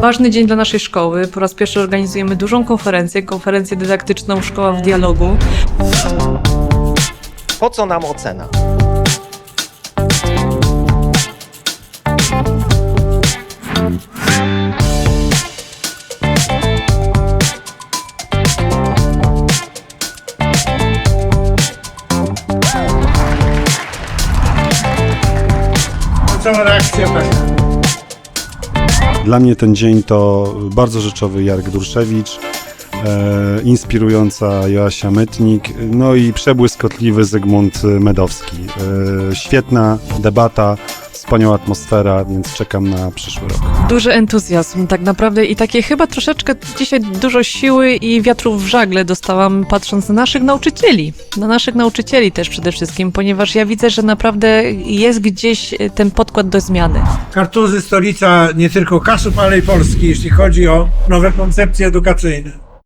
Ważny dzień dla naszej szkoły. Po raz pierwszy organizujemy dużą konferencję, konferencję dydaktyczną Szkoła w Dialogu. Po co nam ocena? Cała reakcja taka. Dla mnie ten dzień to bardzo rzeczowy Jarek Durszewicz, e, inspirująca Joasia Mytnik, no i przebłyskotliwy Zygmunt Medowski. E, świetna debata, wspaniała atmosfera, więc czekam na przyszły rok. Duży entuzjazm tak naprawdę i takie chyba troszeczkę dzisiaj dużo siły i wiatru w żagle dostałam patrząc na naszych nauczycieli. Na naszych nauczycieli też przede wszystkim, ponieważ ja widzę, że naprawdę jest gdzieś e, ten podkład do zmiany. Kartuzy stolica nie tylko Kaszub, ale i Polski, jeśli chodzi o nowe koncepcje edukacyjne.